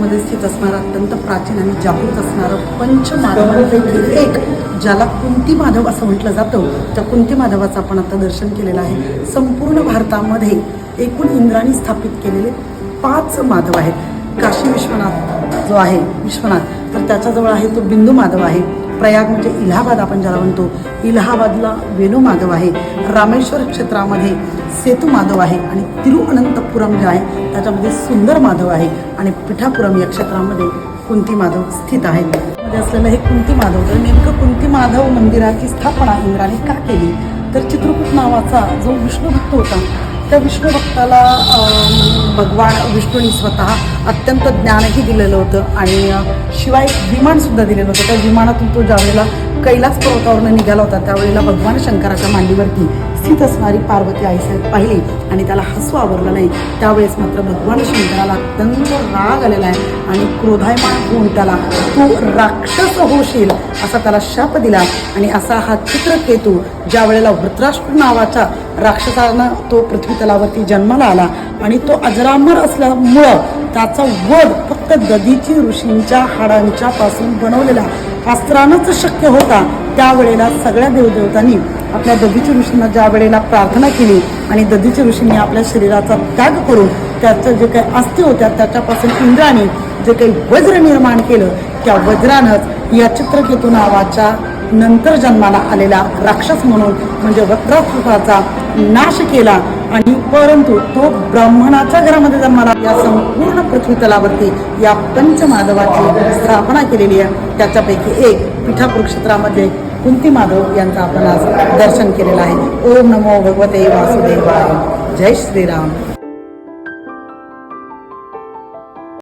मध्ये स्थित असणारं अत्यंत प्राचीन आणि जागृत असणारं पंचमाधवांपैकी एक ज्याला कुंती माधव असं म्हटलं जातं. त्या कुंती माधवाचं आपण आता दर्शन केलेलं आहे. संपूर्ण भारतामध्ये एकूण इंद्राणी स्थापित केलेले पाच माधव आहेत. काशी विश्वनाथ जो आहे विश्वनाथ तर त्याच्याजवळ आहे तो बिंदू माधव आहे. प्रयाग म्हणजे इलाहाबाद आपण ज्याला म्हणतो. इलाहाबादला वेणू माधव आहे. रामेश्वर क्षेत्रामध्ये सेतू माधव आहे आणि तिरुअनंतपुरम जे आहे त्याच्यामध्ये सुंदर माधव आहे आणि पिठापुरम या क्षेत्रामध्ये कुंती माधव स्थित आहे. मध्ये असलेलं हे कुंती माधव तर नेमकं कुंती माधव मंदिराची स्थापना इंद्राने का केली? तर चित्रकूट नावाचा जो विष्णू भक्त होता त्या विष्णू भक्ताला भगवान विष्णूंनी स्वतः अत्यंत ज्ञानही दिलेलं होतं आणि शिवाय शिवाय विमानसुद्धा दिलेलं होतं. त्या विमानातून तो ज्यावेळेला कैलास पर्वतावरून निघाला होता त्यावेळेला भगवान शंकराच्या मांडीवरती स्थित असणारी पार्वती आईसाहेब पाहिली आणि त्याला हसू आवरलं नाही. त्यावेळेस मात्र भगवान शंकराला अत्यंत राग आलेला आहे आणि क्रोधायमान होऊन त्याला तू राक्षस होशील. असा त्याला शाप दिला आणि असा हा चित्रकेतू ज्या वेळेला वृत्राष्ट्र नावाच्या राक्षसानं तो पृथ्वी तलावरती जन्माला आला आणि तो अजरामर असल्यामुळं त्याचा वध फक्त दधीची ऋषींच्या हाडांच्या पासून बनवलेला अस्त्रानंच शक्य होता. त्यावेळेला सगळ्या देवदेवतांनी आपल्या दधीची ऋषींना ज्या वेळेला प्रार्थना केली आणि दधीची ऋषींनी आपल्या शरीराचा त्याग करून त्याचं जे काही अस्थि होत्या त्याच्यापासून इंद्राने जे काही वज्र निर्माण केलं त्या वज्रानंच या चित्रकेतू नावाच्या नंतर जन्माला आलेला राक्षस म्हणून म्हणजे वक्रासुराचा नाश केला आणि परंतु तो ब्राह्मणाच्या घरामध्ये जन्माला. या संपूर्ण पृथ्वी तलावरती या पंचमाधवाची स्थापना केलेली आहे. त्याच्यापैकी एक पिठापूर क्षेत्रामध्ये कुंती माधव यांचं आपण आज दर्शन केलेलं आहे. ओम नमो भगवते वासुदेवाय. जय श्रीराम.